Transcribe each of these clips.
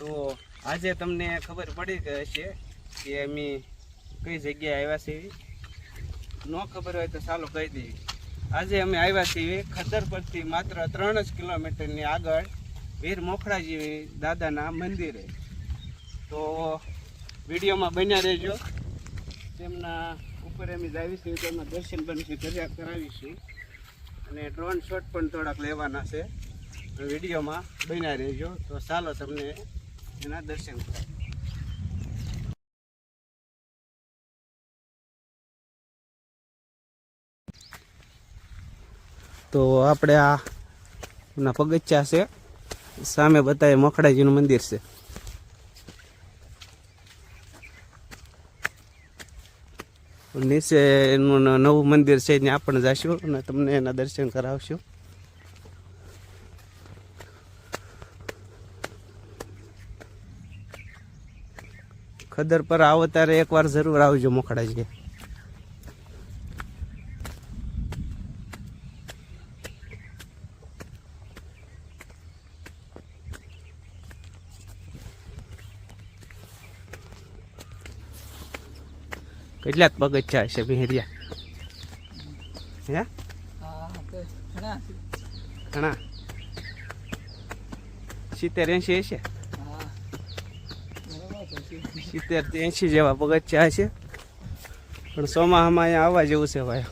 તો આજે તમને ખબર પડી ગઈ હશે કે અમે કઈ જગ્યાએ આવ્યા છીએ. ન ખબર હોય તો ચાલો કહી દઈએ. આજે અમે આવ્યા છીએ ખદર પરથી માત્ર ત્રણ જ કિલોમીટરની આગળ વીર મોખડાજી દાદાના મંદિરે. તો વિડીયોમાં બન્યા રહેજો. તેમના ઉપર અમે જાવીશું તેમના દર્શન બનશે કર્યા કરાવીશું અને ડ્રોન શોટ પણ થોડાક લેવાના છે. વિડીયોમાં બન્યા રહેજો. તો ચાલો તમને એના દર્શન તો આપણે આ ના છે. સામે બતાવે મખડાજીનું મંદિર છે. નીચે એનું નવું મંદિર છે ત્યાં પણ જઈશું અને તમને એના દર્શન કરાવશું. ખદર પર આવો ત્યારે એકવાર જરૂર આવજો મોખડાજી કેટલાક પગથિયા હશે મિહિરિયા હે? ઘણા. સિત્તેર એંશી હશે? સિત્તેરથી એંશી જેવા પગથિયા છે પણ ચોમાસામાં અહીંયા આવવા જેવું છે ભાઈ.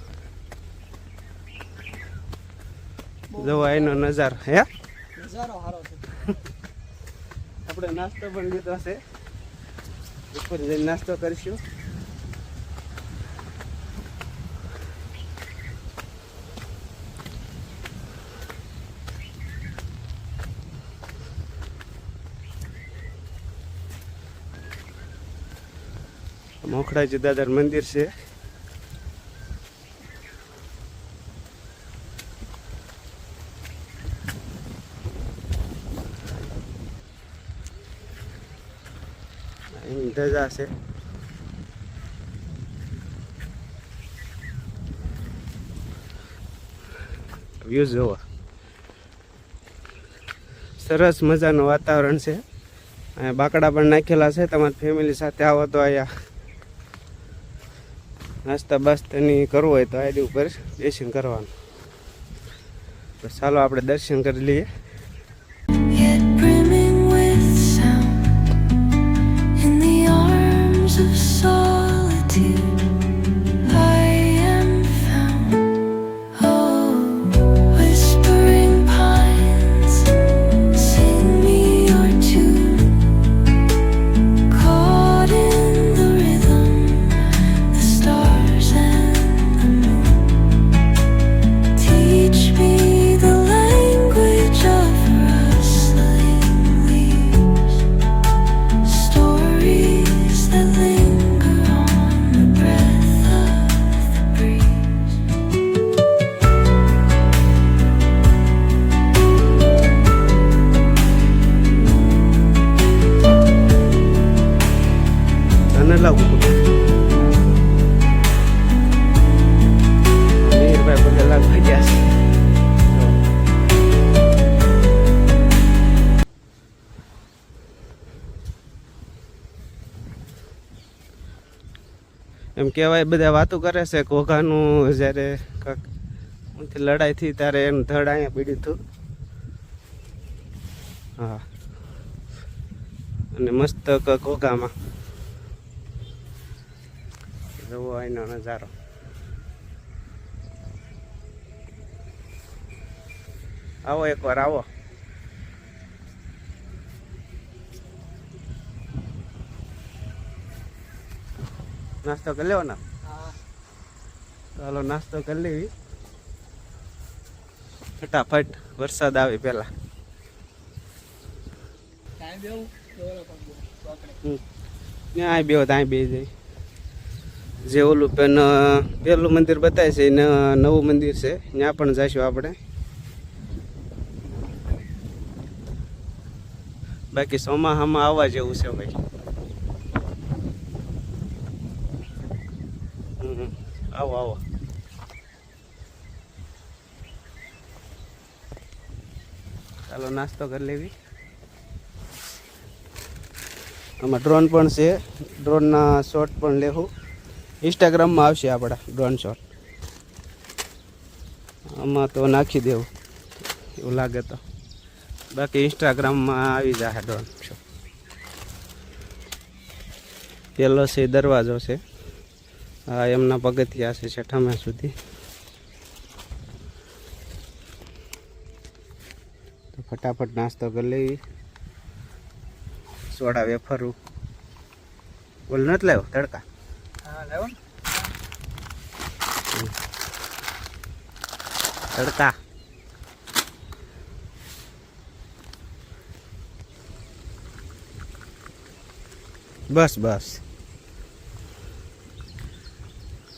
જોવા એનો નજારો હે? આપણે નાસ્તો પણ લીધો છે. ઉપર જઈને નાસ્તો કરીશું. મોખડાજી દાદાનું મંદિર છે. અહીં ધજા છે. વ્યૂ જોવો. સરસ મજાનું વાતાવરણ છે. અહીંયા બાકડા પણ નાખેલા છે. તમારી ફેમિલી સાથે આવો તો અહીંયા નાસ્તા બાસ્તાની કરવું હોય તો આઈડી ઉપર બેસીને કરવાનું. ચાલો આપણે દર્શન કરી લઈએ. એમ કહેવાય, બધા વાતો કરે છે ઘોઘાનું જ્યારે કાંક લડાઈ થઈ ત્યારે એનું ધડ અહીંયા પીડ્યું હતું. હા. અને મસ્ત ઘોઘામાં જવો અહીંનો નજારો. આવો એકવાર, આવો. નાસ્તો કરી લેવો ને ચાલો નાસ્તો કરી લેવી. ફટાફટ વરસાદ આવે પેલા. ત્યાં બે ત્યાં બે જાય. જે ઓલું પેન પેલું મંદિર બતાવે છે ને નવું મંદિર છે. ત્યાં પણ જઈશું આપણે. બાકી ચોમાસામાં આવવા જેવું છે ભાઈ હમ હમ. આવો આવો. ચાલો નાસ્તો કરી લેવી. આમાં ડ્રોન પણ છે. ડ્રોનના શોટ પણ લેવું. ઇન્સ્ટાગ્રામમાં આવશે આપણા ડ્રોન શોટ આમાં તો નાખી દેવું. એવું લાગે તો. બાકી ઇન્સ્ટાગ્રામમાં આવી જશે ડ્રોન શોટ પહેલો છે, દરવાજો છે. એમના પગથિયા છે છઠ્ઠામાં સુધી. તો ફટાફટ નાસ્તો કરી લેવી. સોડા વેફરું. બોલ નથી લાવ્યો તડકા? તડકા. બસ બસ.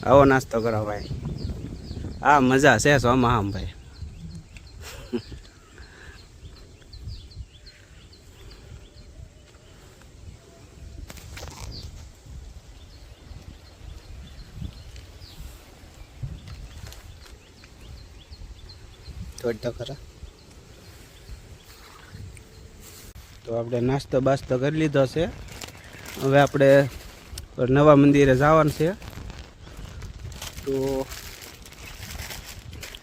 આવો નાસ્તો કરો ભાઈ. આ મજા છે સોમાં આમ ભાઈ. તો ખરા. તો આપણે નાસ્તો બાસ્તો કરી લીધો છે. હવે આપણે નવા મંદિરે જવાનું છે. તો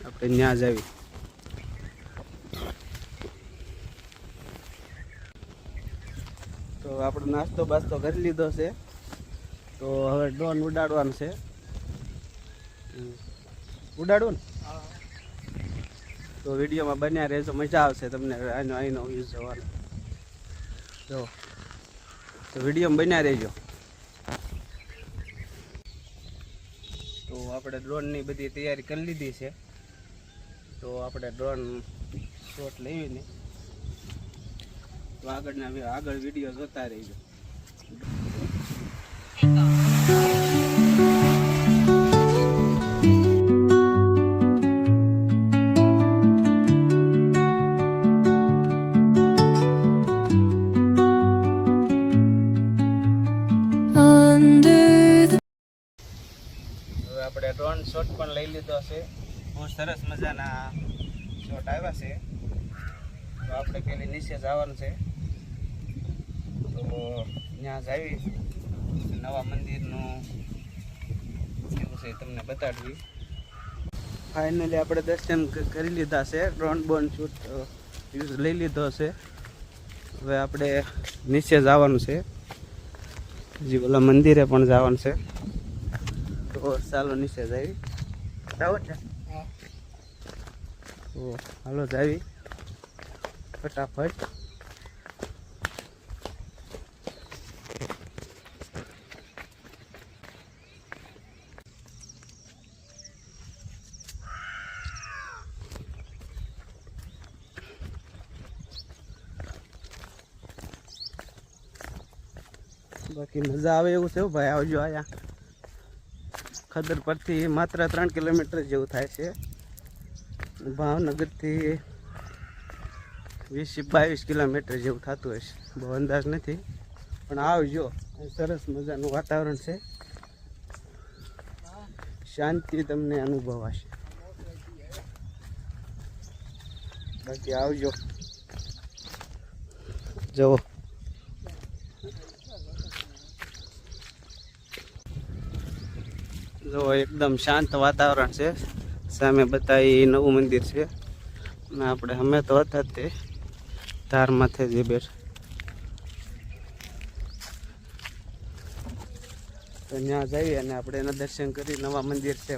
આપણે ત્યાં જ આવી. તો આપણે નાસ્તો બાસ્તો કરી લીધો છે. તો હવે ડ્રોન ઉડાડવાનું છે. હમ. ઉડાડવું ને? તો વિડીયોમાં બન્યા રહેજો, મજા આવશે તમને આનો અહીંનો યુઝ જોવાનો. જો. તો વિડીયોમાં બન્યા રહેજો. તો આપણે ડ્રોનની બધી તૈયારી કરી લીધી છે. તો આપણે ડ્રોન શોટ લઈને તો આગળના આગળ વીડિયો જોતા રહીજો. આપણે ડ્રોન શોટ પણ લઈ લીધો છે. બહુ સરસ મજાના શોટ આવ્યા છે. તો આપણે પેલી નીચે જવાનું છે. તો ત્યાં જાવી નવા મંદિરનું કેવું છે, તમને બતાડવી. ફાઇનલી આપણે દર્શન કરી લીધા છે. ડ્રોન બોન શૂટ યુઝ લઈ લીધો છે. હવે આપણે નીચે જવાનું છે. હજી ઓલા મંદિરે પણ જવાનું છે. તો ચાલો નીચે જાવી. જાવ છે તો હાલો જાવી. ફટાફટ. બાકી મજા આવે એવું છે ભાઈ આવજો આયા. ખદર પરથી માત્ર ત્રણ કિલોમીટર જેવું થાય છે. ભાવનગરથી વીસ બાવીસ કિલોમીટર જેવું થતું હશે બહુ અંદાજ નથી. પણ આવજો. સરસ મજાનું વાતાવરણ છે. શાંતિ તમને અનુભવાશે. બાકી આવજો. જુઓ. જો એકદમ શાંત વાતાવરણ છે. સામે બતાવી નવું મંદિર છે. અને આપણે અમે તો હતા તે ધાર માથે જે બેઠ. તો ત્યાં જઈએ અને આપણે એના દર્શન કરી નવા મંદિર છે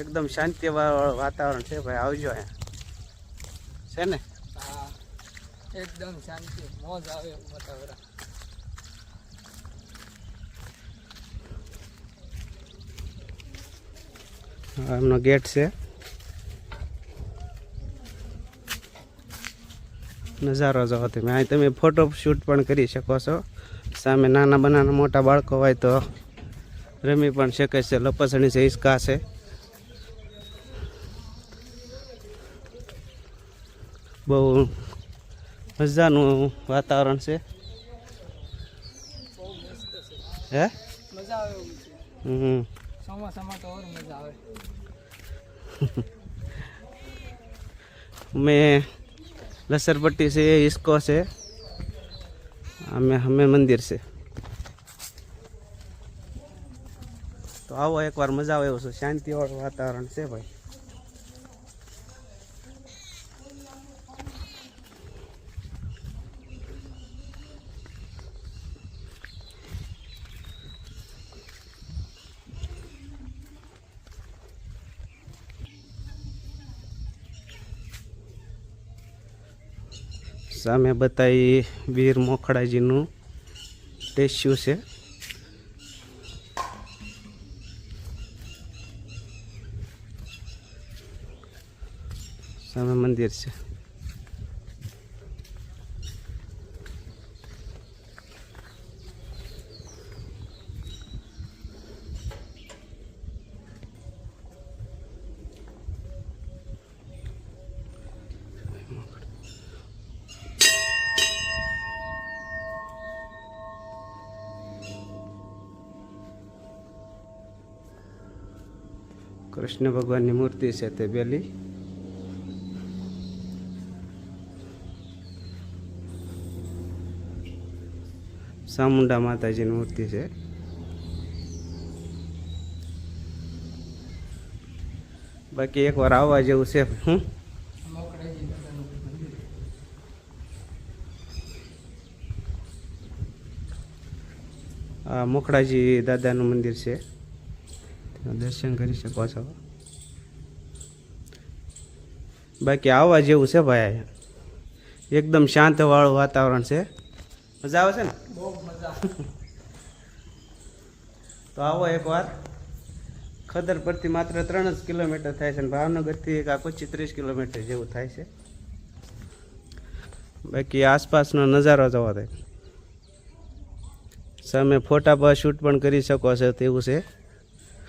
એકદમ શાંતિ વાતાવરણ છે ભાઈ, આવજો અહીંયા. છે ને? એકદમ શાંતિ, મોજ આવે વાતાવરણ. એમનો ગેટ છે. નજારો જોવો તમે અહીં તમે ફોટો શૂટ પણ કરી શકો છો. સામે નાના બનાના મોટા બાળકો હોય તો રમી પણ શકે છે. લપસણી છે હિસકા છે. બહુ મજાનું વાતાવરણ છે. હે? મજા આવે હમ. ચોમાસામાં મજા આવે. મેં લસરપટ્ટી છે ઇસ્કો છે. અમે અમે મંદિર છે. તો આવો એકવાર મજા આવે એવું છે. શાંતિવાળું વાતાવરણ છે ભાઈ. સામે બતાવી વીર મોખડાજીનું સ્ટેચ્યુ છે. સામે મંદિર છે. કૃષ્ણ ભગવાનની મૂર્તિ છે તે પેલી ચામુંડા માતાજીની મૂર્તિ છે બાકી એકવાર આવવા જેવું છે હું મોકળાજી દાદાનું મંદિર આ મોખડાજી દાદાનું મંદિર છે ત્યાં દર્શન કરી શકો છો. બાકી આવવા જેવું છે ભાઈ અહીંયા. એકદમ શાંતવાળું વાતાવરણ છે. મજા આવે છે ને? બહુ મજા તો આવો એકવાર. ખદર પરથી માત્ર ત્રણ જ કિલોમીટર થાય છે અને ભાવનગરથી એક આ પચીસ ત્રીસ કિલોમીટર જેવું થાય છે. બાકી આસપાસનો નજારો જવા થાય સામે ફોટા પર શૂટ પણ કરી શકો છો તેવું છે.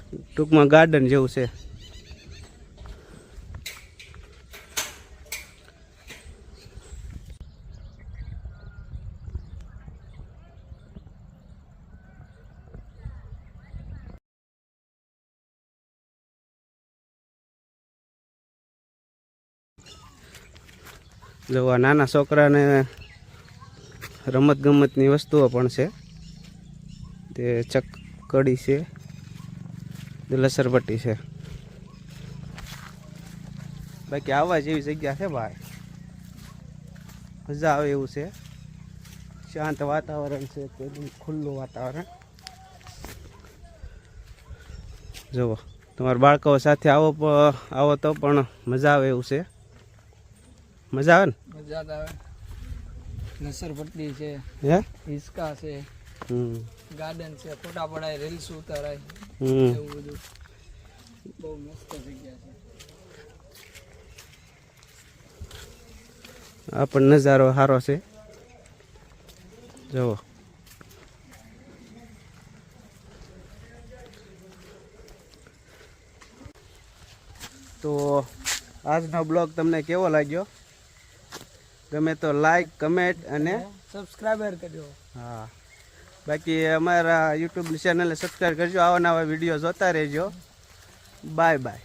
ટૂંકમાં ગાર્ડન જેવું છે. જો નાના છોકરાને રમત ગમતની વસ્તુઓ પણ છે. તે ચકડી છે. લસરપટ્ટી છે. બાકી આવવા જેવી જગ્યા છે ભાઈ. મજા આવે એવું છે. શાંત વાતાવરણ છે એકદમ ખુલ્લું વાતાવરણ. જુઓ તમારા બાળકો સાથે આવો આવો તો પણ મજા આવે એવું છે. મજા આવે ને? મજા આવે. લસરપટ્ટી છે હે? હિસકા છે હમ. ગાર્ડન છે ફોટા પડાય રીલ્સ ઉતારાય. હમ. બહુ મસ્ત જગ્યા છે આ પણ નજારો સારો છે. જુઓ. તો આજનો બ્લોગ તમને કેવો લાગ્યો? ગમે તો લાઈક કમેન્ટ અને સબસ્ક્રાઈબર કરજો. હા. બાકી અમારા યુટ્યુબ ચેનલને સબસ્ક્રાઈબ કરજો આવા નવા વીડિયો જોતા રહેજો. Bye bye